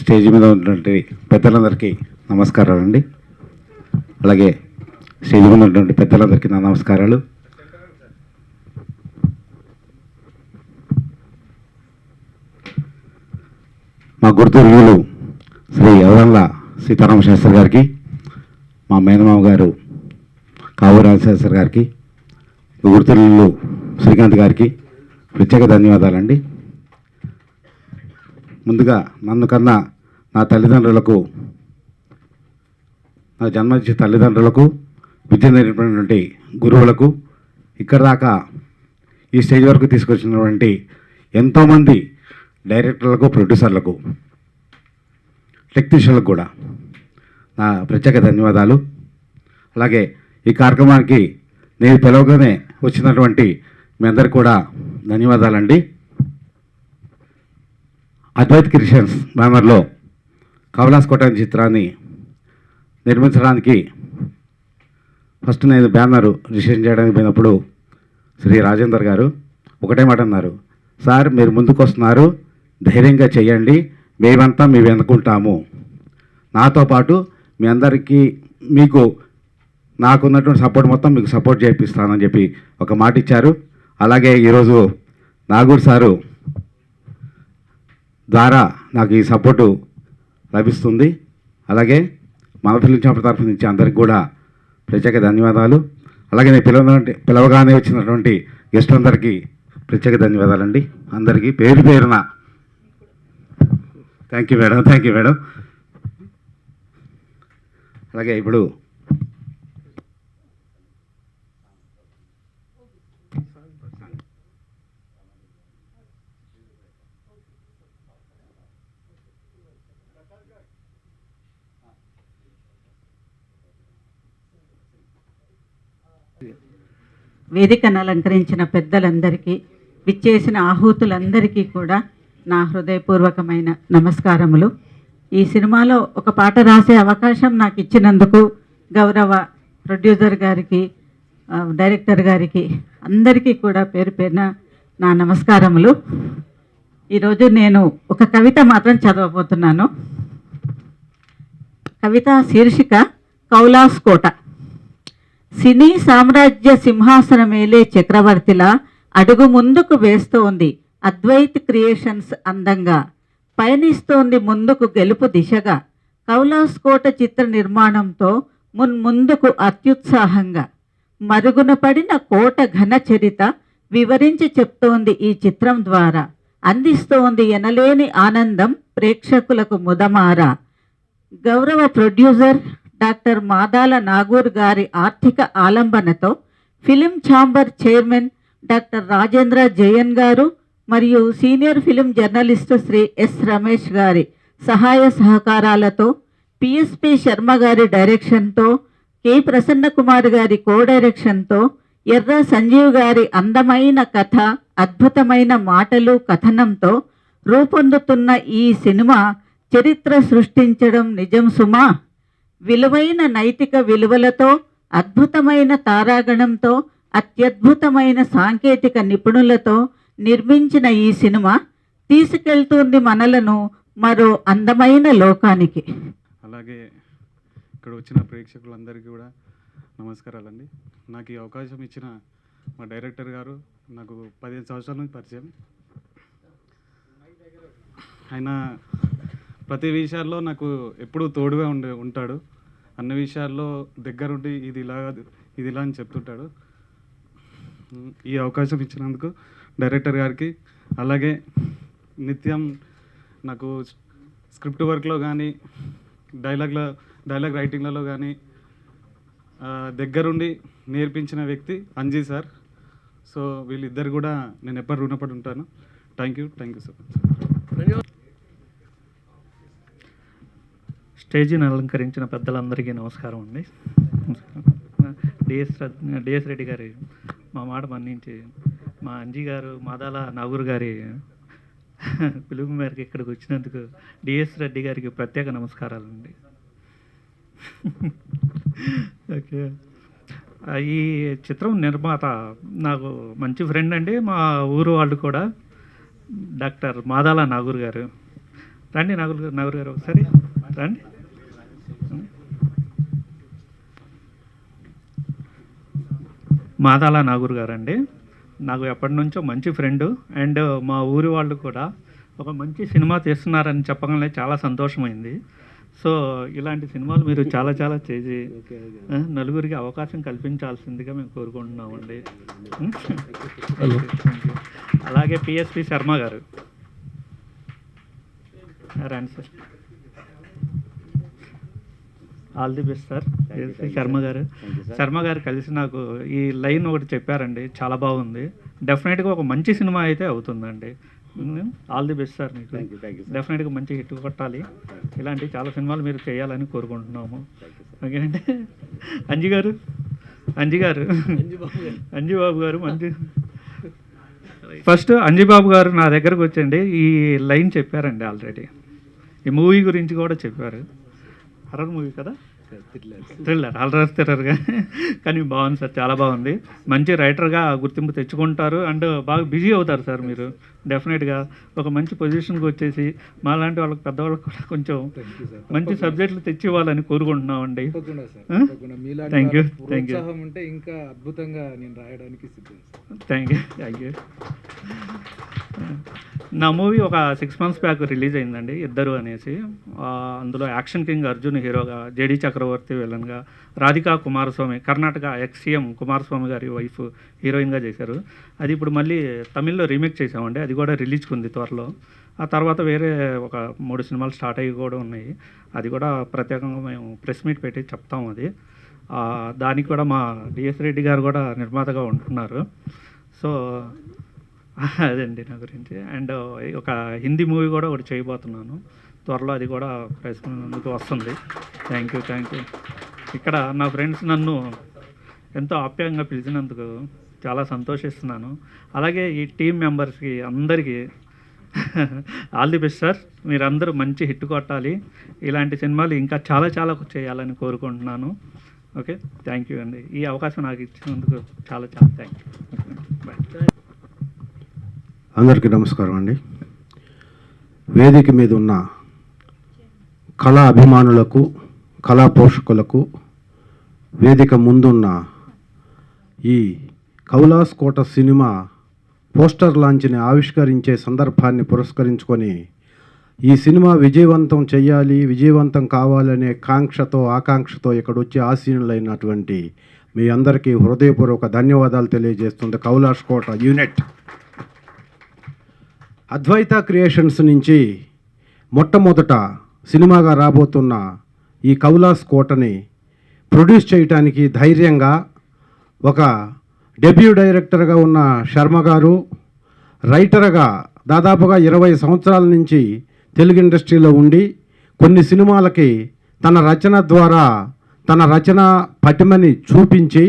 Stage మీద ఉన్నటువంటి పెద్దలందరికీ నమస్కారాలు అండి అలాగే స్టేజ్ మీద ఉన్నటువంటి పెద్దలందరికీ నా నమస్కారాలు. మా గుర్తుర్యులు శ్రీ యవరంల సీతారామ శాస్త్రి గారికి మా మేనమామ గారు కావు రాజశాస్త్రి గారికి గుర్తుర్యులు శ్రీకాంత్ గారికి ప్రత్యేక ధన్యవాదాలండి. ముందుగా నన్ను కన్నా నా తల్లిదండ్రులకు నా జన్మనిచ్చిన తల్లిదండ్రులకు విద్య నేర్పినటువంటి గురువులకు ఇక్కడ దాకా ఈ స్టేజ్ వరకు తీసుకొచ్చినటువంటి ఎంతోమంది డైరెక్టర్లకు ప్రొడ్యూసర్లకు టెక్నీషియన్లకు కూడా నా ప్రత్యేక ధన్యవాదాలు. అలాగే ఈ కార్యక్రమానికి నేను పిలవగానే వచ్చినటువంటి మీ అందరికి కూడా ధన్యవాదాలండి. అద్వైత్ క్రిస్టియన్స్ బ్యానర్లో కవలాస్ కోట చిత్రాన్ని నిర్మించడానికి ఫస్ట్ నేను బ్యానర్ రిజిస్ట్రేషన్ చేయడానికి పోయినప్పుడు శ్రీ రాజేందర్ గారు ఒకటే మాట అన్నారు సార్ మీరు ముందుకు వస్తున్నారు ధైర్యంగా చేయండి మేమంతా మేము వెనుకుంటాము. నాతో పాటు మీ అందరికీ మీకు నాకున్నటువంటి సపోర్ట్ మొత్తం మీకు సపోర్ట్ చేపిస్తానని చెప్పి ఒక మాట ఇచ్చారు. అలాగే ఈరోజు నాగూర్ సారు ద్వారా నాకు ఈ సపోర్టు లభిస్తుంది. అలాగే మన ఫిలిం ఛాంబర్ తరఫు నుంచి అందరికి కూడా ప్రత్యేక ధన్యవాదాలు. అలాగే నేను పిలవ పిలవగానే వచ్చినటువంటి గెస్టులందరికీ ప్రత్యేక ధన్యవాదాలండి. అందరికీ పేరు పేరున. Thank you madam thank you madam అలాగే ఇప్పుడు వేదికను అలంకరించిన పెద్దలందరికీ విచ్చేసిన ఆహూతులందరికీ కూడా నా హృదయపూర్వకమైన నమస్కారములు. ఈ సినిమాలో ఒక పాట రాసే అవకాశం నాకు ఇచ్చినందుకు గౌరవ ప్రొడ్యూసర్ గారికి డైరెక్టర్ గారికి అందరికీ కూడా పేరు పేరున నా నమస్కారములు. ఈరోజు నేను ఒక కవిత మాత్రం చదవబోతున్నాను. కవిత శీర్షిక కౌలాస్ కోట. సినీ సామ్రాజ్య సింహాసనమేలే చక్రవర్తిలా అడుగు ముందుకు వేస్తోంది అద్వైత్ క్రియేషన్స్ అందంగా. పయనిస్తోంది ముందుకు గెలుపు దిశగా. కౌలాస్ కోట చిత్ర నిర్మాణంతో మున్ముందుకు అత్యుత్సాహంగా. మరుగున పడిన కోట ఘన చరిత వివరించి చెప్తోంది ఈ చిత్రం ద్వారా. అందిస్తోంది ఎనలేని ఆనందం ప్రేక్షకులకు ముదమారా. గౌరవ ప్రొడ్యూసర్ డాక్టర్ మాదాల నాగూర్ గారి ఆర్థిక ఆలంబనతో film chamber chairman doctor Rajendra Jayan గారు మరియు senior film journalist Shri S Ramesh గారి సహాయ సహకారాలతో పిఎస్పి శర్మ గారి డైరెక్షన్తో కె ప్రసన్న కుమార్ గారి కో డైరెక్షన్తో ఎర్ర సంజీవ్ గారి అందమైన కథ అద్భుతమైన మాటలు కథనంతో రూపొందుతున్న ఈ సినిమా చరిత్ర సృష్టించడం నిజం సుమా? విలువైన నైతిక విలువలతో అద్భుతమైన తారాగణంతో అత్యద్భుతమైన సాంకేతిక నిపుణులతో నిర్మించిన ఈ సినిమా తీసుకెళ్తుంది మనలను మరో అందమైన లోకానికి. అలాగే ఇక్కడ వచ్చిన ప్రేక్షకులందరికీ కూడా నమస్కారాలండి. నాకు ఈ అవకాశం ఇచ్చిన మా డైరెక్టర్ గారు నాకు పదిహేను సంవత్సరాల నుంచి పరిచయం. ఆయన ప్రతి విషయాల్లో నాకు ఎప్పుడూ తోడుగా ఉండే ఉంటాడు. అన్ని విషయాల్లో దగ్గరుండి ఇది ఇలా ఇది ఇలా అని చెప్తుంటాడు. ఈ అవకాశం ఇచ్చినందుకు డైరెక్టర్ గారికి అలాగే నిత్యం నాకు స్క్రిప్ట్ వర్క్లో కానీ డైలాగ్ల డైలాగ్ రైటింగ్లలో కానీ దగ్గరుండి నేర్పించిన వ్యక్తి అంజీ సార్. సో వీళ్ళిద్దరు కూడా నేను ఎప్పటి రుణపడి ఉంటాను. Thank you thank you sir స్టేజీని అలంకరించిన పెద్దలందరికీ నమస్కారం అండి. డిఎస్ డిఎస్ రెడ్డి గారి మా మాట మన్నించి మా అంజీ గారు మాదాల నాగూర్ గారి పిలుపు మేరకు ఇక్కడికి వచ్చినందుకు డిఎస్ రెడ్డి గారికి ప్రత్యేక నమస్కారాలండి. ఓకే. ఈ చిత్రం నిర్మాత నాకు మంచి ఫ్రెండ్ అండి. మా ఊరు వాళ్ళు కూడా డాక్టర్ మాదాల నాగూర్ గారు. రండి నాగూర్ గారు నగరు గారు ఒకసారి రండి. మాదాల నాగూర్ గారు అండి నాకు ఎప్పటి నుంచో మంచి ఫ్రెండ్. అండ్ మా ఊరి వాళ్ళు కూడా ఒక మంచి సినిమా తీస్తున్నారని చెప్పగానే చాలా సంతోషమైంది. సో ఇలాంటి సినిమాలు మీరు చాలా చాలా చేసి నలుగురికి అవకాశం కల్పించాల్సిందిగా మేము కోరుకుంటున్నామండి. అలాగే పిఎస్పి శర్మ గారు. రండి sir. All the best sir Sharma గారు. శర్మ గారు కలిసి నాకు ఈ లైన్ ఒకటి చెప్పారండి. చాలా బాగుంది. డెఫినెట్గా ఒక మంచి సినిమా అయితే అవుతుందండి. ఆల్ ది బెస్ట్ సార్ మీకు. డెఫినెట్గా మంచి హిట్ కొట్టాలి. ఇలాంటి చాలా సినిమాలు మీరు చేయాలని కోరుకుంటున్నాము. ఓకేనండి అంజి గారు? అంజి గారు? అంజిబాబు గారు. మంచి. ఫస్ట్ అంజిబాబు గారు నా దగ్గరకు వచ్చండి. ఈ లైన్ చెప్పారండి ఆల్రెడీ. ఈ మూవీ గురించి కూడా చెప్పారు. హర్రర్ మూవీ కదా? థ్రిల్లర్ హర్రర్ థ్రిల్లర్గా కానీ బాగుంది సార్ చాలా బాగుంది. మంచి రైటర్గా గుర్తింపు తెచ్చుకుంటారు అండ్ బాగా బిజీ అవుతారు సార్ మీరు. డెఫినెట్గా ఒక మంచి పొజిషన్కి వచ్చేసి మా లాంటి వాళ్ళకి పెద్దవాళ్ళకి కూడా కొంచెం మంచి సబ్జెక్టులు తెచ్చి ఇవ్వాలని కోరుకుంటున్నామండి. మీలాంటి thank you. ప్రోత్సాహం ఉంటే ఇంకా అద్భుతంగా నేను రాయడానికి థ్యాంక్ యూ థ్యాంక్ యూ నా మూవీ ఒక సిక్స్ మంత్స్ బ్యాక్ రిలీజ్ అయిందండి ఇద్దరు అనేసి. అందులో యాక్షన్ కింగ్ అర్జున్ హీరోగా జేడి చక్రవర్తి విలన్గా రాధికా కుమారస్వామి కర్ణాటక ఎక్స్సీఎం కుమారస్వామి గారి వైఫ్ హీరోయిన్గా చేశారు. అది ఇప్పుడు మళ్ళీ తమిళ్ళో రీమేక్ చేసామండి అది కూడా రిలీజ్కి ఉంది త్వరలో. ఆ తర్వాత వేరే ఒక మూడు సినిమాలు స్టార్ట్ అయ్యి కూడా ఉన్నాయి. అది కూడా ప్రత్యేకంగా మేము ప్రెస్ మీట్ పెట్టి చెప్తాం అది. దానికి కూడా మా డిఎస్ రెడ్డి గారు కూడా నిర్మాతగా ఉంటున్నారు. సో అదండి నా గురించి. అండ్ ఒక హిందీ మూవీ కూడా ఒకటి చేయబోతున్నాను. త్వరలో అది కూడా ప్రెస్ ముందుకు వస్తుంది. Thank you thank you. ఇక్కడ నా ఫ్రెండ్స్ నన్ను ఎంతో ఆప్యాయంగా పిలిచినందుకు చాలా సంతోషిస్తున్నాను. అలాగే ఈ టీం మెంబర్స్కి అందరికీ ఆల్ ది బెస్ట్ సార్. మీరందరూ మంచి హిట్ కొట్టాలి. ఇలాంటి సినిమాలు ఇంకా చాలా చాలా చేయాలని కోరుకుంటున్నాను. ఓకే? థ్యాంక్ యూ అండి. ఈ అవకాశం నాకు ఇచ్చినందుకు చాలా చాలా థ్యాంక్ యూ. బాయ్ అందరికీ నమస్కారం అండి. వేదిక మీద ఉన్న కళా అభిమానులకు కళా పోషకులకు వేదిక ముందున్న ఈ కౌలాస్ కోట సినిమా పోస్టర్ లాంచ్ని ఆవిష్కరించే సందర్భాన్ని పురస్కరించుకొని ఈ సినిమా విజయవంతం చేయాలి విజయవంతం కావాలనే కాంక్షతో ఆకాంక్షతో ఇక్కడొచ్చి ఆసీనులైనటువంటి మీ అందరికీ హృదయపూర్వక ధన్యవాదాలు తెలియజేస్తుంది కౌలాష్ కోట యూనిట్. అద్వైత క్రియేషన్స్ నుంచి మొట్టమొదట సినిమాగా రాబోతున్న ఈ కౌలాస్ కోటని ప్రొడ్యూస్ చేయటానికి ధైర్యంగా ఒక డెబ్యూ డైరెక్టర్గా ఉన్న శర్మ గారు రైటర్గా దాదాపుగా ఇరవై సంవత్సరాల నుంచి తెలుగు ఇండస్ట్రీలో ఉండి కొన్ని సినిమాలకి తన రచన ద్వారా తన రచన పటిమని చూపించి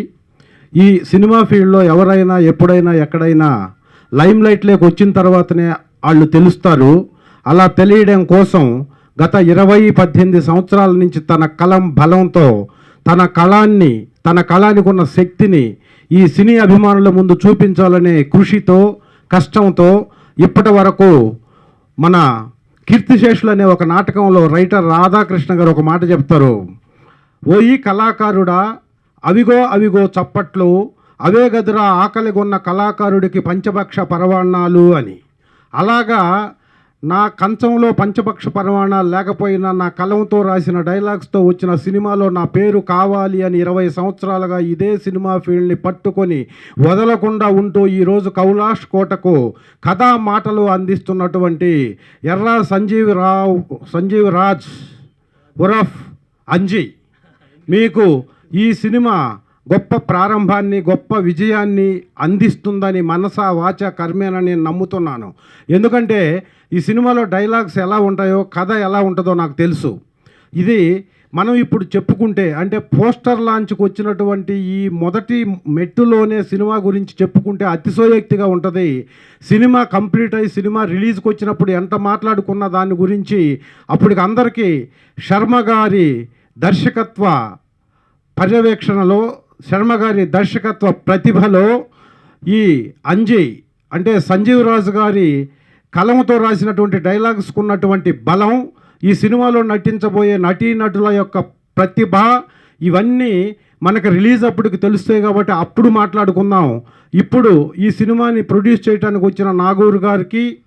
ఈ సినిమా ఫీల్డ్లో ఎవరైనా ఎప్పుడైనా ఎక్కడైనా లైమ్ లైట్లోకి వచ్చిన తర్వాతనే వాళ్ళు తెలుస్తారు. అలా తెలియడం కోసం గత ఇరవై పద్దెనిమిది సంవత్సరాల నుంచి తన కలం బలంతో తన కళాన్ని తన కళానికి ఉన్న శక్తిని ఈ సినీ అభిమానుల ముందు చూపించాలనే కృషితో కష్టంతో ఇప్పటి వరకు మన కీర్తిశేషులు అనే ఒక నాటకంలో రైటర్ రాధాకృష్ణ గారు ఒక మాట చెప్తారు. ఓ ఈ కళాకారుడా అవిగో అవిగో చప్పట్లు అవే గదురా ఆకలిగొన్న కళాకారుడికి పంచభక్ష పరవాణాలు అని. అలాగా నా కంచంలో పంచపక్ష పరమాణాలు లేకపోయినా నా కలంతో రాసిన డైలాగ్స్తో వచ్చిన సినిమాలో నా పేరు కావాలి అని ఇరవై సంవత్సరాలుగా ఇదే సినిమా ఫీల్డ్ని పట్టుకొని వదలకుండా ఉంటూ ఈరోజు కౌలాష్ కోటకు కథా మాటలు అందిస్తున్నటువంటి ఎర్రా సంజీవ్ రావు సంజీవ్ రాజ్ ఉరఫ్ అంజీ. మీకు ఈ సినిమా గొప్ప ప్రారంభాన్ని గొప్ప విజయాన్ని అందిస్తుందని మనసా వాచ కర్మేన నేను నమ్ముతున్నాను. ఎందుకంటే ఈ సినిమాలో డైలాగ్స్ ఎలా ఉంటాయో కథ ఎలా ఉంటుందో నాకు తెలుసు. ఇది మనం ఇప్పుడు చెప్పుకుంటే అంటే పోస్టర్ లాంచ్కి వచ్చినటువంటి ఈ మొదటి మెట్టులోనే సినిమా గురించి చెప్పుకుంటే అతిశయోక్తిగా ఉంటుంది. సినిమా కంప్లీట్ అయ్యి సినిమా రిలీజ్కి వచ్చినప్పుడు ఎంత మాట్లాడుకున్న దాని గురించి అప్పటికి అందరికీ శర్మ గారి దర్శకత్వ పర్యవేక్షణలో శర్మ గారి దర్శకత్వ ప్రతిభలో ఈ అంజయ్ అంటే సంజీవ్ రాజు గారి కలంతో రాసినటువంటి డైలాగ్స్కు ఉన్నటువంటి బలం ఈ సినిమాలో నటించబోయే నటీనటుల యొక్క ప్రతిభ ఇవన్నీ మనకు రిలీజ్ అప్పటికి తెలుస్తాయి కాబట్టి అప్పుడు మాట్లాడుకుందాం. ఇప్పుడు ఈ సినిమాని ప్రొడ్యూస్ చేయడానికి వచ్చిన నాగూర్ గారికి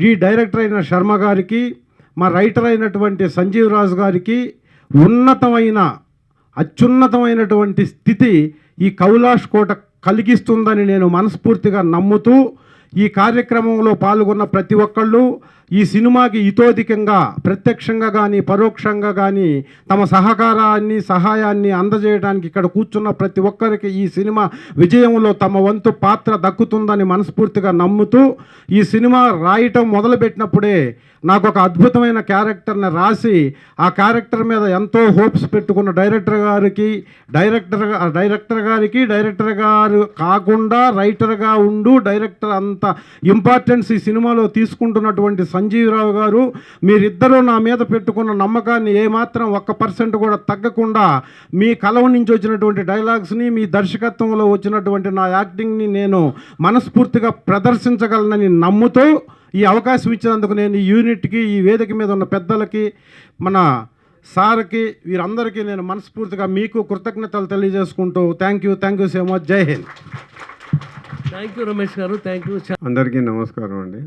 ఈ డైరెక్టర్ అయిన శర్మ గారికి మా రైటర్ అయినటువంటి సంజీవ్ రాజు గారికి ఉన్నతమైన అత్యున్నతమైనటువంటి స్థితి ఈ కౌలాష్ కోట కలిగిస్తుందని నేను మనస్ఫూర్తిగా నమ్ముతూ ఈ కార్యక్రమంలో పాల్గొన్న ప్రతి ఒక్కళ్ళు ఈ సినిమాకి ఇతోధికంగా ప్రత్యక్షంగా కానీ పరోక్షంగా కానీ తమ సహకారాన్ని సహాయాన్ని అందజేయడానికి ఇక్కడ కూర్చున్న ప్రతి ఒక్కరికి ఈ సినిమా విజయంలో తమ వంతు పాత్ర దక్కుతుందని మనస్ఫూర్తిగా నమ్ముతూ ఈ సినిమా రాయటం మొదలుపెట్టినప్పుడే నాకు ఒక అద్భుతమైన క్యారెక్టర్ని రాసి ఆ క్యారెక్టర్ మీద ఎంతో హోప్స్ పెట్టుకున్న డైరెక్టర్ గారికి డైరెక్టర్ డైరెక్టర్ గారికి డైరెక్టర్ గారు కాకుండా రైటర్గా ఉండు డైరెక్టర్ అంత ఇంపార్టెన్స్ ఈ సినిమాలో తీసుకుంటున్నటువంటి సంజీవరావు గారు మీరిద్దరూ నా మీద పెట్టుకున్న నమ్మకాన్ని ఏమాత్రం ఒక్క పర్సెంట్ కూడా తగ్గకుండా మీ కలవ నుంచి వచ్చినటువంటి డైలాగ్స్ని మీ దర్శకత్వంలో వచ్చినటువంటి నా యాక్టింగ్ని నేను మనస్ఫూర్తిగా ప్రదర్శించగలనని నమ్ముతూ ఈ అవకాశం ఇచ్చినందుకు నేను ఈ యూనిట్కి ఈ వేదిక మీద ఉన్న పెద్దలకి మన సార్కి వీరందరికీ నేను మనస్ఫూర్తిగా మీకు కృతజ్ఞతలు తెలియజేసుకుంటూ thank you thank you so much Jai Hind. Thank you Ramesh గారు. థ్యాంక్ యూ అందరికీ నమస్కారం అండి.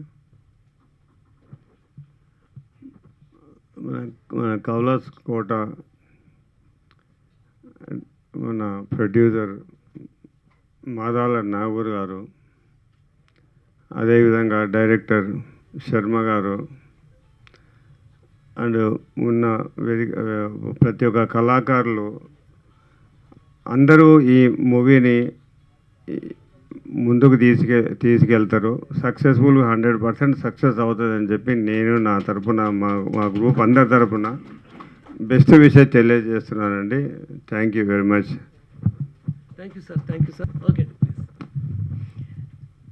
మన కౌలాస్ కోట మన ప్రొడ్యూసర్ మాదాల నాగూర్ గారు అదేవిధంగా డైరెక్టర్ శర్మ గారు అండ్ ఉన్న వెరి ప్రతి ఒక్క కళాకారులు అందరూ ఈ మూవీని ముందుకు తీసుకె తీసుకెళ్తారు. సక్సెస్ఫుల్ హండ్రెడ్ పర్సెంట్ సక్సెస్ అవుతుందని చెప్పి నేను నా తరపున మా మా గ్రూప్ అందరి తరపున బెస్ట్ విషయం తెలియజేస్తున్నానండి. Thank you very much. Thank you sir thank you sir. Okay.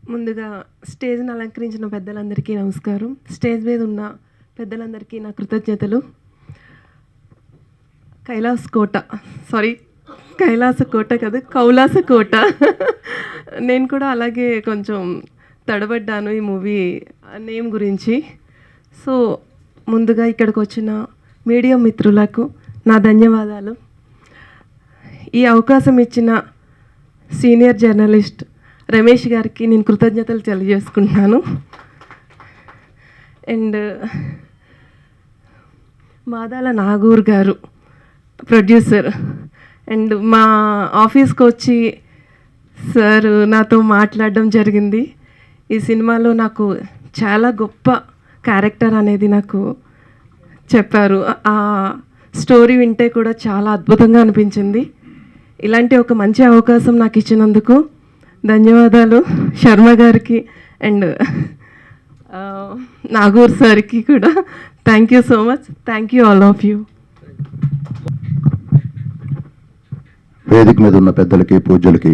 ముందుగా స్టేజ్ని అలంకరించిన పెద్దలందరికీ నమస్కారం. స్టేజ్ మీద ఉన్న పెద్దలందరికీ నా కృతజ్ఞతలు. కైలాస్ కోట. సారీ కైలాస కోట కాదు కౌలాస కోట. నేను కూడా అలాగే కొంచెం తడబడ్డాను ఈ మూవీ నేమ్ గురించి. సో ముందుగా ఇక్కడికి వచ్చిన మీడియా మిత్రులకు నా ధన్యవాదాలు. ఈ అవకాశం ఇచ్చిన సీనియర్ జర్నలిస్ట్ రమేష్ గారికి నేను కృతజ్ఞతలు తెలియజేసుకుంటున్నాను. అండ్ మాదాల నాగూర్ గారు ప్రొడ్యూసర్. అండ్ మా ఆఫీస్కి వచ్చి సార్ నాతో మాట్లాడడం జరిగింది. ఈ సినిమాలో నాకు చాలా గొప్ప క్యారెక్టర్ అనేది నాకు చెప్పారు. ఆ స్టోరీ వింటే కూడా చాలా అద్భుతంగా అనిపించింది. ఇలాంటి ఒక మంచి అవకాశం నాకు ఇచ్చినందుకు ధన్యవాదాలు శర్మ గారికి అండ్ నాగూర్ సార్కి కూడా. Thank you so much thank you all of you వేదిక మీద ఉన్న పెద్దలకి పూజలకి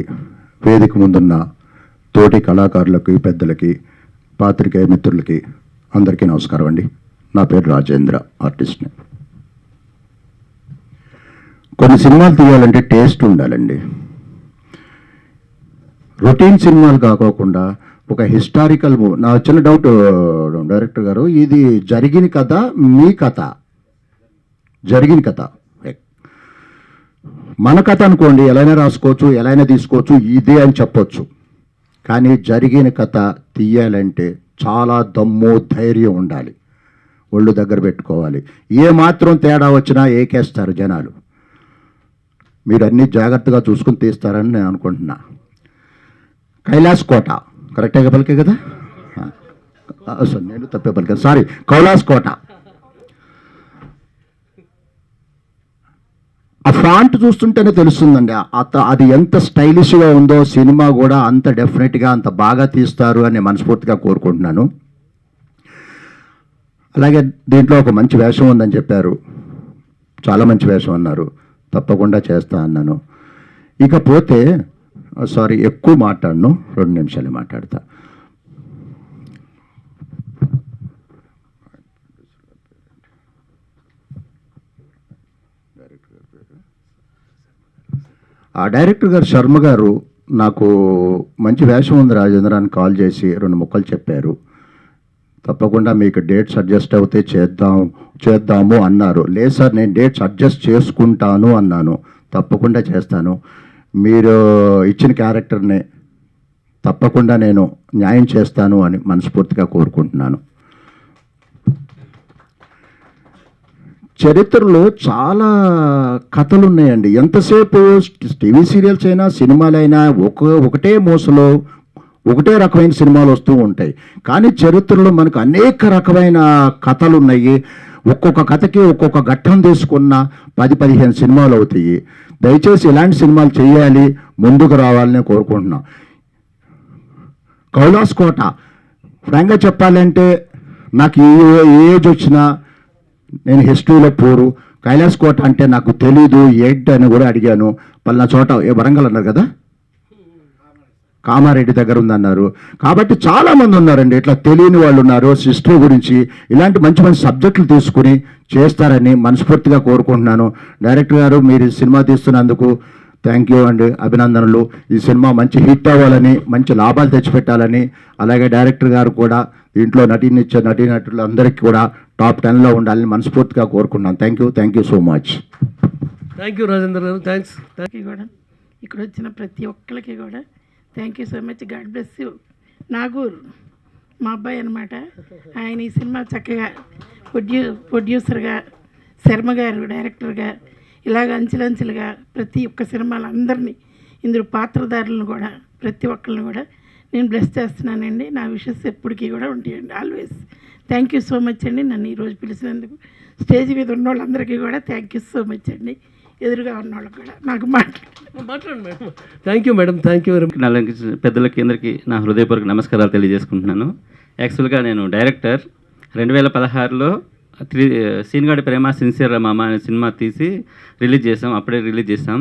వేదిక ముందున్న తోటి కళాకారులకి పెద్దలకి పాత్రికేయ మిత్రులకి అందరికీ నమస్కారం అండి. నా పేరు రాజేంద్ర ఆర్టిస్ట్ని కొన్ని సినిమాలు తీయాలంటే టేస్ట్ ఉండాలండి. రొటీన్ సినిమాలు కాకోకుండా ఒక హిస్టారికల్ మూవీ నా చిన్న డౌట్ డైరెక్టర్ గారు ఇది జరిగిన కథ మీ కథ. జరిగిన కథ. మన కథ అనుకోండి ఎలాగైనా రాసుకోవచ్చు ఎలా అయినా తీసుకోవచ్చు ఇదే అని చెప్పొచ్చు. కానీ జరిగిన కథ తీయాలంటే చాలా దమ్ము ధైర్యం ఉండాలి. ఒళ్ళు దగ్గర పెట్టుకోవాలి. ఏ మాత్రం తేడా వచ్చినా ఏకేస్తారు జనాలు. మీరు అన్నీ జాగ్రత్తగా చూసుకుని తీస్తారని నేను అనుకుంటున్నా. కైలాస్ కోట. కరెక్ట్గా పలికే కదా? సార్ నేను తప్పే పలికాను. సారీ కైలాస్ కోట. ఆ ఫాంట్ చూస్తుంటేనే తెలుస్తుందండి. అత- అది ఎంత స్టైలిష్గా ఉందో సినిమా కూడా అంత డెఫినెట్గా అంత బాగా తీస్తారు అని మనస్ఫూర్తిగా కోరుకుంటున్నాను. అలాగే దీంట్లో ఒక మంచి వేషం ఉందని చెప్పారు. చాలా మంచి వేషం అన్నారు. తప్పకుండా చేస్తా అన్నాను. ఇకపోతే సారీ ఎక్కువ మాట్లాడను. రెండు నిమిషాలు మాట్లాడతా. ఆ డైరెక్టర్ గారు శర్మ గారు నాకు మంచి వేషం ఉంది రాజేంద్ర అని కాల్ చేసి రెండు ముక్కలు చెప్పారు. తప్పకుండా మీకు డేట్ సడ్జస్ట్ అవుతే చేద్దాం చేద్దాము అన్నారు. లేదు సార్ నేను డేట్స్ అడ్జస్ట్ చేసుకుంటాను అన్నాను. తప్పకుండా చేస్తాను. మీరు ఇచ్చిన క్యారెక్టర్ని తప్పకుండా నేను న్యాయం చేస్తాను అని మనస్ఫూర్తిగా కోరుకుంటున్నాను. చరిత్రలో చాలా కథలు ఉన్నాయండి ఎంతసేపు టీవీ సీరియల్స్ అయినా సినిమాలైనా ఒక ఒకటే మోసలో ఒకటే రకమైన సినిమాలు వస్తూ ఉంటాయి. కానీ చరిత్రలో మనకు అనేక రకమైన కథలు ఉన్నాయి ఒక్కొక్క కథకి ఒక్కొక్క ఘట్టం తీసుకున్న పది పదిహేను సినిమాలు అవుతాయి. దయచేసి ఇలాంటి సినిమాలు చేయాలి ముందుకు రావాలని కోరుకుంటున్నాం. కౌలాస్ కోట ఫ్రాంక్గా చెప్పాలంటే నాకు ఏ ఏజ్ వచ్చినా నేను హిస్టరీలో పోరు. కైలాస్ కోట అంటే నాకు తెలీదు ఏంటి అని కూడా అడిగాను. పలానా చోట ఏ వరంగల్ అన్నారు కదా? కామారెడ్డి దగ్గర ఉందన్నారు కాబట్టి చాలా మంది ఉన్నారండి ఇట్లా తెలియని వాళ్ళు ఉన్నారు హిస్టరీ గురించి ఇలాంటి మంచి మంచి సబ్జెక్టులు తీసుకుని చేస్తారని మనస్ఫూర్తిగా కోరుకుంటున్నాను. డైరెక్టర్ గారు మీరు ఈ సినిమా తీస్తున్నందుకు థ్యాంక్ యూ అండి. అభినందనలు. ఈ సినిమా మంచి హిట్ అవ్వాలని మంచి లాభాలు తెచ్చిపెట్టాలని అలాగే డైరెక్టర్ గారు కూడా దీంట్లో నటినిచ్చే నటీనటులు అందరికీ కూడా టాప్ టెన్లో ఉండాలని మనస్ఫూర్తిగా కోరుకున్నాను thank you. Thank you so much. Thank you Rajendra గారు. థ్యాంక్స్. అందరికీ కూడా. ఇక్కడ వచ్చిన ప్రతి ఒక్కరికి కూడా thank you so much God bless you Nagur మా అబ్బాయి అనమాట ఆయన ఈ సినిమా చక్కగా ప్రొడ్యూ ప్రొడ్యూసర్గా శర్మ గారు డైరెక్టర్గా ఇలాగ అంచెలంచెలుగా ప్రతి ఒక్క సినిమాలు అందరినీ ఇందులో పాత్రధారులను కూడా ప్రతి ఒక్కరిని కూడా నేను బ్లెస్ చేస్తున్నానండి. నా విషెస్ ఎప్పటికీ కూడా ఉంటాయండి always thank you so much అండి నన్ను ఈరోజు పిలిచినందుకు. స్టేజ్ మీద ఉన్న వాళ్ళందరికీ కూడా థ్యాంక్ యూ సో మచ్ అండి. ఎదురుగా ఉన్న వాళ్ళకి కూడా నాకు మాట్లాడు. మాట్లాడండి. Madam thank you madam thank you very much పెద్దలకి అందరికీ నా హృదయపూర్వక నమస్కారాలు తెలియజేసుకుంటున్నాను. యాక్చువల్గా నేను డైరెక్టర్ రెండు వేల పదహారులో త్రీ సీన్గాడి ప్రేమ సిన్సియర్ మామ అనే సినిమా తీసి రిలీజ్ చేసాం అప్పుడే రిలీజ్ చేసాం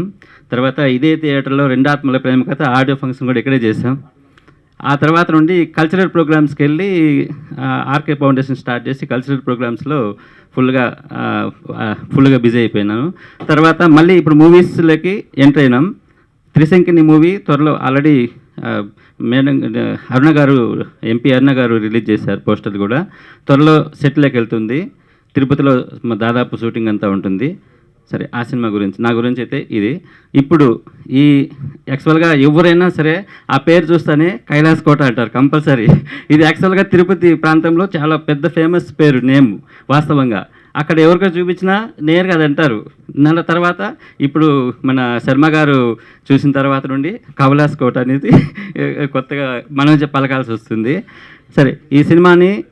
తర్వాత ఇదే థియేటర్లో రెండు ఆత్మల ప్రేమ కథ ఆడియో ఫంక్షన్ కూడా ఇక్కడే చేసాం ఆ తర్వాత నుండి కల్చరల్ ప్రోగ్రామ్స్కి వెళ్ళి ఆర్కే ఫౌండేషన్ స్టార్ట్ చేసి కల్చరల్ ప్రోగ్రామ్స్లో ఫుల్గా ఫుల్గా బిజీ అయిపోయినాను. తర్వాత మళ్ళీ ఇప్పుడు మూవీస్లోకి ఎంటర్ అయినాం. త్రిశంకిని మూవీ త్వరలో ఆల్రెడీ మేడం అరుణ గారు ఎంపీ అరుణ గారు రిలీజ్ చేశారు పోస్టర్ కూడా. త్వరలో సెట్లోకి వెళ్తుంది. తిరుపతిలో దాదాపు షూటింగ్ అంతా ఉంటుంది. సరే ఆ సినిమా గురించి. నా గురించి అయితే ఇది. ఇప్పుడు ఈ యాక్చువల్గా ఎవరైనా సరే ఆ పేరు చూస్తేనే కైలాస్ కోట అంటారు కంపల్సరీ. ఇది యాక్చువల్గా తిరుపతి ప్రాంతంలో చాలా పెద్ద ఫేమస్ పేరు నేమ్ వాస్తవంగా. అక్కడ ఎవరికో చూపించినా నేరుగా అది అంటారు. నెల తర్వాత ఇప్పుడు మన శర్మ గారు చూసిన తర్వాత నుండి కవలాస్ కోట అనేది కొత్తగా మనం పలకాల్సి వస్తుంది. సరే ఈ సినిమాని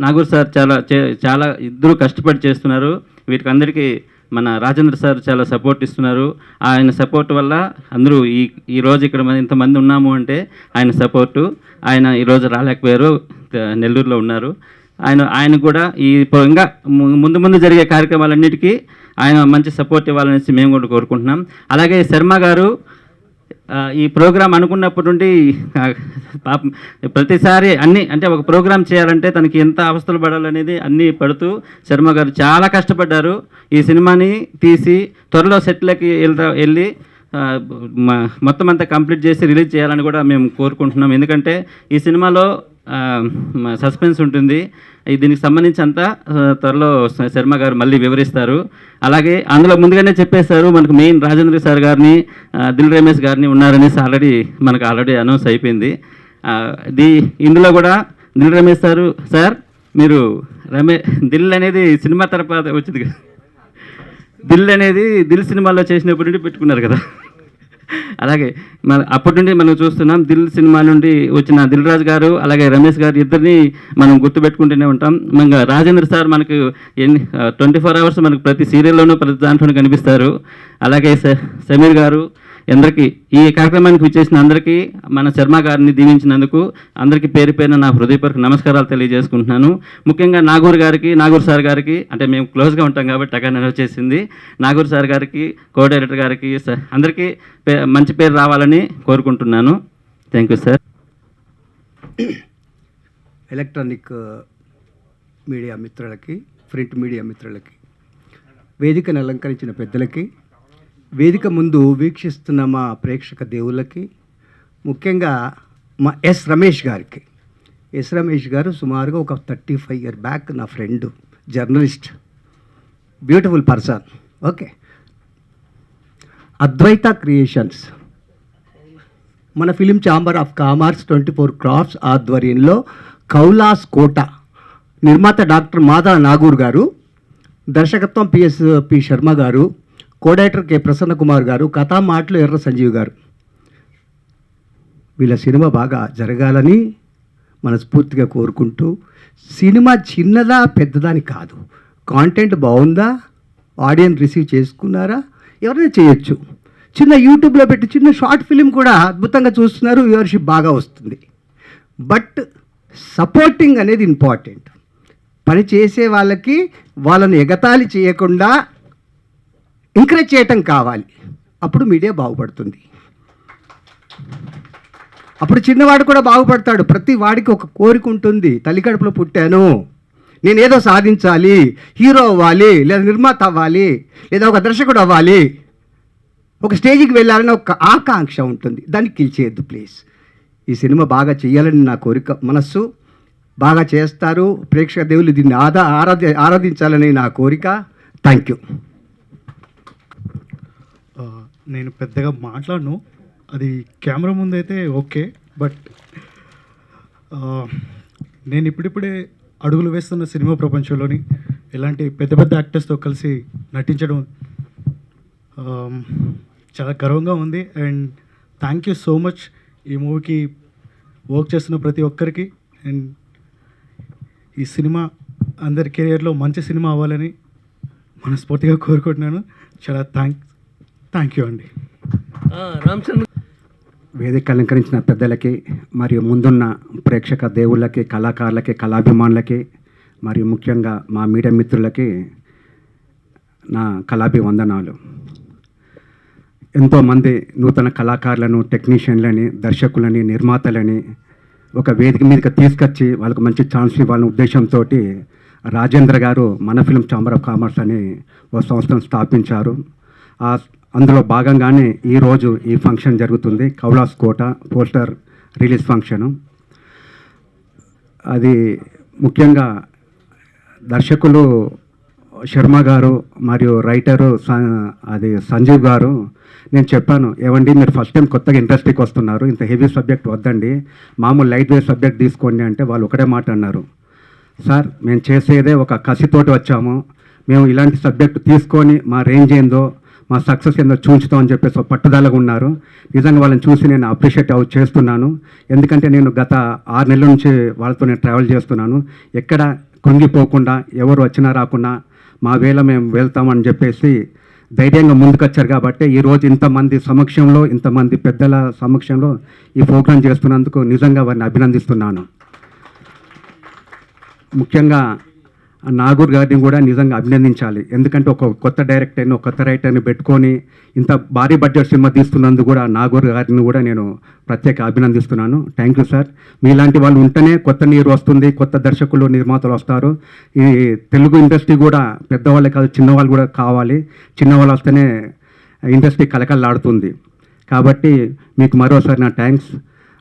నాగూర్ సార్ చాలా చే- చాలా ఇద్దరు కష్టపడి చేస్తున్నారు. వీటికి అందరికీ మన రాజేంద్ర సార్ చాలా సపోర్ట్ ఇస్తున్నారు. ఆయన సపోర్ట్ వల్ల అందరూ ఈ ఈరోజు ఇక్కడ ఇంతమంది ఉన్నాము అంటే ఆయన సపోర్టు ఆయన ఈరోజు రాలేకపోయారు నెల్లూరులో ఉన్నారు. ఆయన ఆయన కూడా ఈ ఇంకా ము- ముందు ముందు జరిగే కార్యక్రమాలన్నిటికీ ఆయన మంచి సపోర్ట్ ఇవ్వాలనేసి మేము కూడా కోరుకుంటున్నాం. అలాగే శర్మ గారు ఈ ప్రోగ్రాం అనుకున్నప్పటి నుండి పాపం ప్రతిసారి అన్ని అంటే ఒక ప్రోగ్రాం చేయాలంటే తనకి ఎంత అవస్థలు పడాలనేది అన్నీ పడుతూ శర్మ గారు చాలా కష్టపడ్డారు. ఈ సినిమాని తీసి త్వరలో సెట్లకి వెళ్తా వెళ్ళి మొత్తం అంతా కంప్లీట్ చేసి రిలీజ్ చేయాలని కూడా మేము కోరుకుంటున్నాం. ఎందుకంటే ఈ సినిమాలో సస్పెన్స్ ఉంటుంది. దీనికి సంబంధించి అంతా త్వరలో శర్మ గారు మళ్ళీ వివరిస్తారు. అలాగే అందులో ముందుగానే చెప్పేశారు మనకు మెయిన్ రాజేంద్ర సార్ గారిని దిల్ రమేష్ గారిని ఉన్నారనేసి ఆల్రెడీ మనకు ఆల్రెడీ అనౌన్స్ అయిపోయింది. ది ఇందులో కూడా దిల్ రమేష్ సారు సార్ మీరు రమే దిల్ అనేది సినిమా తర్వాత వచ్చింది కదా. దిల్ అనేది దిల్ సినిమాలో చేసినప్పటి నుండి పెట్టుకున్నారు కదా. అలాగే మన అప్పటి నుండి మనం చూస్తున్నాం దిల్ సినిమా నుండి వచ్చిన దిల్ రాజు గారు అలాగే రమేష్ గారు ఇద్దరిని మనం గుర్తుపెట్టుకుంటూనే ఉంటాం. ఇంకా రాజేంద్ర సార్ మనకు ఎన్ని ట్వంటీ ఫోర్ అవర్స్ మనకు ప్రతి సీరియల్లోనూ ప్రతి దాంట్లోనూ కనిపిస్తారు. అలాగే స- సమీర్ గారు అందరికీ ఈ కార్యక్రమానికి విచ్చేసిన అందరికీ మన శర్మ గారిని దీవించినందుకు అందరికీ పేరు పేరున నా హృదయపూర్వక నమస్కారాలు తెలియజేసుకుంటున్నాను. ముఖ్యంగా నాగూర్ గారికి నాగూర్ సార్ గారికి అంటే మేము క్లోజ్గా ఉంటాం కాబట్టి అక్కడ నేను వచ్చేసింది. నాగూర్ సార్ గారికి కో డైరెక్టర్ గారికి అందరికీ పే- మంచి పేరు రావాలని కోరుకుంటున్నాను. Thank you sir. Electronic media మిత్రులకి ప్రింట్ మీడియా మిత్రులకి వేదికను అలంకరించిన పెద్దలకి వేదిక ముందు వీక్షిస్తున్న మా ప్రేక్షక దేవులకి ముఖ్యంగా మా ఎస్ రమేష్ గారికి. ఎస్ రమేష్ గారు సుమారుగా ఒక థర్టీ ఫైవ్ ఇయర్ బ్యాక్ నా friend journalist. Beautiful person. Okay. Advaita creations. మన film chamber of commerce twenty four crafts ఆధ్వర్యంలో కౌలాస్ కోట నిర్మాత డాక్టర్ మాదా నాగూర్ గారు దర్శకత్వం పిఎస్ పి శర్మ గారు కోడైటర్ కె ప్రసన్న కుమార్ గారు కథా మాటలు ఎర్ర సంజీవ్ గారు. వీళ్ళ సినిమా బాగా జరగాలని మనస్ఫూర్తిగా కోరుకుంటూ సినిమా చిన్నదా పెద్దదా అని కాదు. కాంటెంట్ బాగుందా? ఆడియన్స్ రిసీవ్ చేసుకున్నారా? ఎవరైనా చేయొచ్చు. చిన్న యూట్యూబ్లో పెట్టి చిన్న షార్ట్ ఫిలిం కూడా అద్భుతంగా చూస్తున్నారు వ్యూవర్షిప్ బాగా వస్తుంది. బట్ సపోర్టింగ్ అనేది ఇంపార్టెంట్. పని చేసే వాళ్ళకి వాళ్ళని ఎగతాళి చేయకుండా ఎంకరేజ్ చేయటం కావాలి. అప్పుడు మీడియా బాగుపడుతుంది. అప్పుడు చిన్నవాడు కూడా బాగుపడతాడు. ప్రతి వాడికి ఒక కోరిక ఉంటుంది. తల్లి కడుపులో పుట్టాను. నేను ఏదో సాధించాలి. హీరో అవ్వాలి. లేదా నిర్మాత అవ్వాలి. లేదా ఒక దర్శకుడు అవ్వాలి. ఒక స్టేజ్కి వెళ్ళాలని ఒక ఆకాంక్ష ఉంటుంది. దాన్ని కిల్చేయద్దు ప్లీజ్. ఈ సినిమా బాగా చేయాలని నా కోరిక మనస్సు. బాగా చేస్తారు. ప్రేక్షక దేవులు దీన్ని ఆదా ఆరాధ ఆరాధించాలని నా కోరిక. థ్యాంక్ యూ నేను పెద్దగా మాట్లాడను. అది కెమెరా ముందైతే ఓకే బట్ నేను ఇప్పుడిప్పుడే అడుగులు వేస్తున్న సినిమా ప్రపంచంలోని ఇలాంటి పెద్ద పెద్ద యాక్టర్స్తో కలిసి నటించడం చాలా గర్వంగా ఉంది. And thank you so much ఈ మూవీకి వర్క్ చేస్తున్న ప్రతి ఒక్కరికి. అండ్ ఈ సినిమా అందరి కెరియర్లో మంచి సినిమా అవ్వాలని మనస్ఫూర్తిగా కోరుకుంటున్నాను. చాలా థ్యాంక్స్. థ్యాంక్ యూ అండి. రామచంద్ర. వేదిక అలంకరించిన పెద్దలకి మరియు ముందున్న ప్రేక్షక దేవుళ్ళకి కళాకారులకి కళాభిమానులకి మరియు ముఖ్యంగా మా మీడియా మిత్రులకి నా కళాభివందనాలు. ఎంతోమంది నూతన కళాకారులను టెక్నీషియన్లని దర్శకులని నిర్మాతలని ఒక వేదిక మీదకి తీసుకొచ్చి వాళ్ళకు మంచి ఛాన్స్ ఇవ్వాలనే ఉద్దేశంతో రాజేంద్ర గారు మన ఫిల్మ్ ఛాంబర్ ఆఫ్ కామర్స్ అని ఒక సంస్థను స్థాపించారు. ఆ అందులో భాగంగానే ఈరోజు ఈ ఫంక్షన్ జరుగుతుంది. Kaulas Kota poster release function. అది ముఖ్యంగా దర్శకులు శర్మ గారు మరియు రైటరు స- అది సంజీవ్ గారు. నేను చెప్పాను ఏమండి మీరు ఫస్ట్ టైం కొత్తగా ఇండస్ట్రీకి వస్తున్నారు. ఇంత హెవీ సబ్జెక్ట్ వద్దండి. మామూలు లైట్ వేట్ సబ్జెక్ట్ తీసుకోండి అంటే వాళ్ళు ఒకటే మాట అన్నారు. సార్ మేము చేసేదే ఒక కసితోటి వచ్చాము. మేము ఇలాంటి సబ్జెక్ట్ తీసుకొని మా రేంజ్ ఏందో మా సక్సెస్ కింద చూంచుతాం అని చెప్పేసి పట్టుదలగా ఉన్నారు. నిజంగా వాళ్ళని చూసి నేను అప్రిషియేట్ అవు చేస్తున్నాను. ఎందుకంటే నేను గత ఆరు నెలల నుంచి వాళ్ళతో నేను ట్రావెల్ చేస్తున్నాను. ఎక్కడ కృంగిపోకుండా ఎవరు వచ్చినా రాకుండా మా వేళ మేము వెళ్తామని చెప్పేసి ధైర్యంగా ముందుకొచ్చారు కాబట్టి ఈరోజు ఇంతమంది సమక్షంలో ఇంతమంది పెద్దల సమక్షంలో ఈ ప్రోగ్రాం చేస్తున్నందుకు నిజంగా వారిని అభినందిస్తున్నాను. ముఖ్యంగా నాగూర్ గారిని కూడా నిజంగా అభినందించాలి. ఎందుకంటే ఒక కొత్త డైరెక్టర్ని ఒక కొత్త రైటర్ని పెట్టుకొని ఇంత భారీ బడ్జెట్ సినిమా తీస్తున్నందుకు కూడా నాగూర్ గారిని కూడా నేను ప్రత్యేక అభినందిస్తున్నాను. థ్యాంక్ యూ సార్ మీలాంటి వాళ్ళు ఉంటేనే కొత్త నీరు వస్తుంది కొత్త దర్శకులు నిర్మాతలు వస్తారు. ఈ తెలుగు ఇండస్ట్రీ కూడా పెద్దవాళ్ళే కాదు చిన్నవాళ్ళు కూడా కావాలి. చిన్నవాళ్ళు వస్తేనే ఇండస్ట్రీ కలకల్లాడుతుంది కాబట్టి మీకు మరోసారి నా థ్యాంక్స్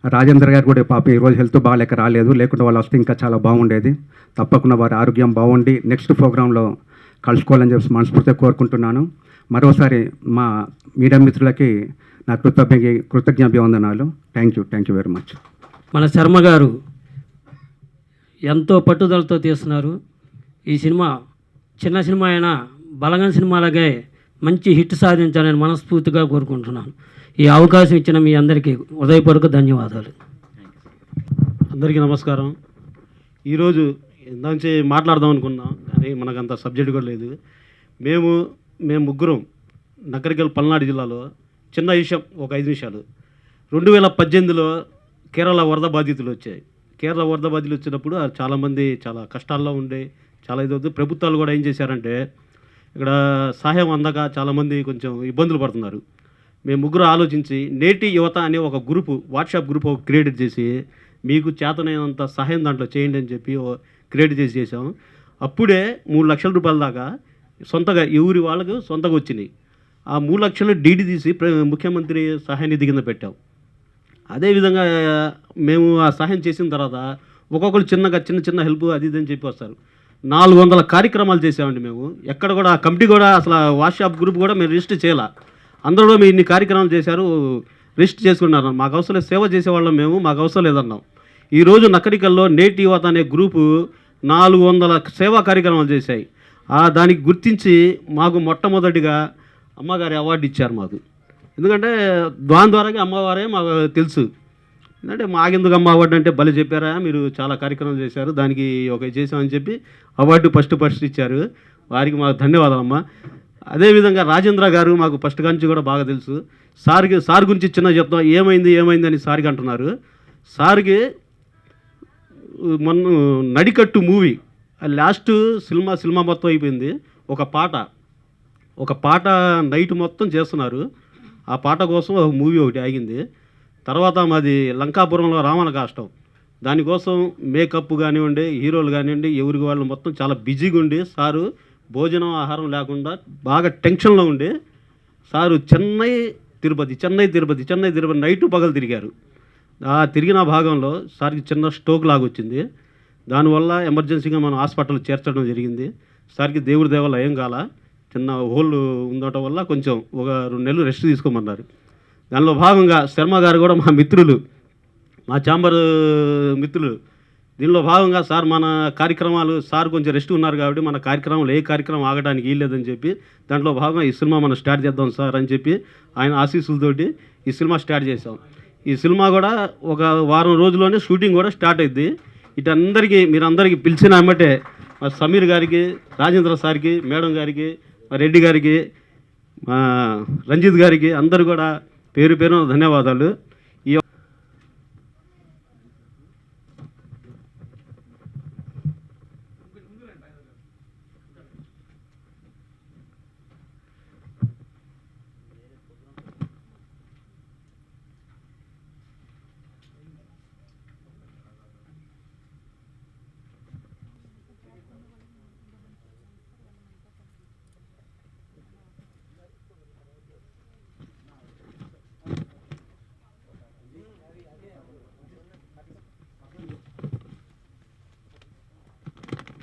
రాజేంద్ర గారు కూడా పాప ఈరోజు హెల్త్ బాగాలేక రాలేదు. లేకుంటే వాళ్ళు వస్తే ఇంకా చాలా బాగుండేది. తప్పకుండా వారి ఆరోగ్యం బాగుండి నెక్స్ట్ ప్రోగ్రాంలో కలుసుకోవాలని చెప్పి మనస్ఫూర్తిగా కోరుకుంటున్నాను. మరోసారి మా మీడియా మిత్రులకి నా కృతజ్ఞ కృతజ్ఞాభివందనాలు. Thank you thank you very much మన శర్మ గారు ఎంతో పట్టుదలతో తీస్తున్నారు. ఈ సినిమా చిన్న సినిమా అయినా బలగం సినిమాలాగే మంచి హిట్ సాధించాలని మనస్ఫూర్తిగా కోరుకుంటున్నాను. ఈ అవకాశం ఇచ్చిన మీ అందరికీ హృదయపూర్వక ధన్యవాదాలు. అందరికీ నమస్కారం. ఈరోజు ఇందాంచి మాట్లాడదాం అనుకున్నాం కానీ మనకు అంత సబ్జెక్ట్ కూడా లేదు. మేము మేము ముగ్గురం నగరికల్ పల్నాడు జిల్లాలో చిన్న విషయం ఒక ఐదు నిమిషాలు. రెండు వేల పద్దెనిమిదిలో కేరళ వరద బాధితులు వచ్చాయి. కేరళ వరద బాధితులు వచ్చినప్పుడు చాలామంది చాలా కష్టాల్లో ఉండే చాలా ఇది అవుతుంది. ప్రభుత్వాలు కూడా ఏం చేశారంటే ఇక్కడ సహాయం అందక చాలామంది కొంచెం ఇబ్బందులు పడుతున్నారు. మేము ముగ్గురు ఆలోచించి నేటి యువత అనే ఒక గ్రూపు వాట్సాప్ గ్రూప్ ఒక క్రియేట్ చేసి మీకు చేతనైనంత సహాయం దాంట్లో చేయండి అని చెప్పి క్రియేట్ చేసి చేసాం అప్పుడే మూడు లక్షల రూపాయల దాకా సొంతగా ఎవరి వాళ్ళకు సొంతగా వచ్చినాయి. ఆ మూడు లక్షలు డీడీ తీసి ముఖ్యమంత్రి సహాయ నిధి కింద పెట్టాం. అదేవిధంగా మేము ఆ సహాయం చేసిన తర్వాత ఒక్కొక్కరు చిన్నగా చిన్న చిన్న హెల్ప్ అది ఇది అని చెప్పి వస్తారు. నాలుగు వందల కార్యక్రమాలు చేసామండి మేము. ఎక్కడ కూడా ఆ కమిటీ కూడా అసలు వాట్సాప్ గ్రూప్ కూడా మేము రిజిస్టర్ చేయాలి. అందరూ మీ ఇన్ని కార్యక్రమాలు చేశారు రిజిస్టర్ చేసుకున్నారు. మాకు అవసరం సేవ చేసేవాళ్ళం మేము మాకు అవసరం లేదన్నాం. ఈరోజు నక్కడికల్లో నేటి యువత అనే గ్రూపు నాలుగు వందల సేవా కార్యక్రమాలు చేశాయి. దానికి గుర్తించి మాకు మొట్టమొదటిగా అమ్మగారి అవార్డు ఇచ్చారు మాకు. ఎందుకంటే దాని ద్వారాగా అమ్మవారే మాకు తెలుసు. ఎందుకంటే మాకెందుకు అమ్మ అవార్డు అంటే భలే చెప్పారా మీరు చాలా కార్యక్రమాలు చేశారు దానికి ఒక చేసామని చెప్పి అవార్డు ఫస్ట్ ఫస్ట్ ఇచ్చారు. వారికి మాకు ధన్యవాదాలమ్మా. అదేవిధంగా రాజేంద్ర గారు మాకు ఫస్ట్ నుంచి కూడా బాగా తెలుసు. సార్కి సార్ గురించి చిన్న చెప్తాం. ఏమైంది ఏమైంది అని సార్కి అంటున్నారు. సార్కి మొన్న నడికట్టు మూవీ లాస్ట్ సినిమా సినిమా మొత్తం అయిపోయింది. ఒక పాట ఒక పాట నైట్ మొత్తం చేస్తున్నారు. ఆ పాట కోసం ఒక మూవీ ఒకటి ఆగింది. తర్వాత మాది లంకాపురంలో రావణ కాష్టం. దానికోసం మేకప్ కానివ్వండి హీరోలు కానివ్వండి ఎవరికి వాళ్ళు మొత్తం చాలా బిజీగా ఉండి సారు భోజనం ఆహారం లేకుండా బాగా టెన్షన్లో ఉండి సారు చెన్నై తిరుపతి చెన్నై తిరుపతి చెన్నై తిరుపతి నైట్ పగలు తిరిగారు. ఆ తిరిగిన భాగంలో సార్కి చిన్న స్ట్రోక్ లాగా వచ్చింది. దానివల్ల ఎమర్జెన్సీగా మనం హాస్పిటల్ చేర్చడం జరిగింది. సార్కి దేవుడి దేవల్ల ఏం కాల చిన్న హోల్ ఉండటం వల్ల కొంచెం ఒక రెండు నెలలు రెస్ట్ తీసుకోమన్నారు. దానిలో భాగంగా శర్మ గారు కూడా మా మిత్రులు మా ఛాంబర్ మిత్రులు దీనిలో భాగంగా సార్ మన కార్యక్రమాలు సార్ కొంచెం రెస్ట్ ఉన్నారు కాబట్టి మన కార్యక్రమాలు ఏ కార్యక్రమం ఆగడానికి వీల్లేదని చెప్పి దాంట్లో భాగంగా ఈ సినిమా మనం స్టార్ట్ చేద్దాం సార్ అని చెప్పి ఆయన ఆశీస్సులతోటి ఈ సినిమా స్టార్ట్ చేసాం ఈ సినిమా కూడా ఒక వారం రోజుల్లోనే షూటింగ్ కూడా స్టార్ట్ అయింది ఇటందరికీ మీరు అందరికీ పిలిచిన అమ్మటే మా సమీర్ గారికి రాజేంద్ర సార్కి మేడం గారికి రెడ్డి గారికి మా రంజిత్ గారికి అందరూ కూడా పేరు పేరున ధన్యవాదాలు.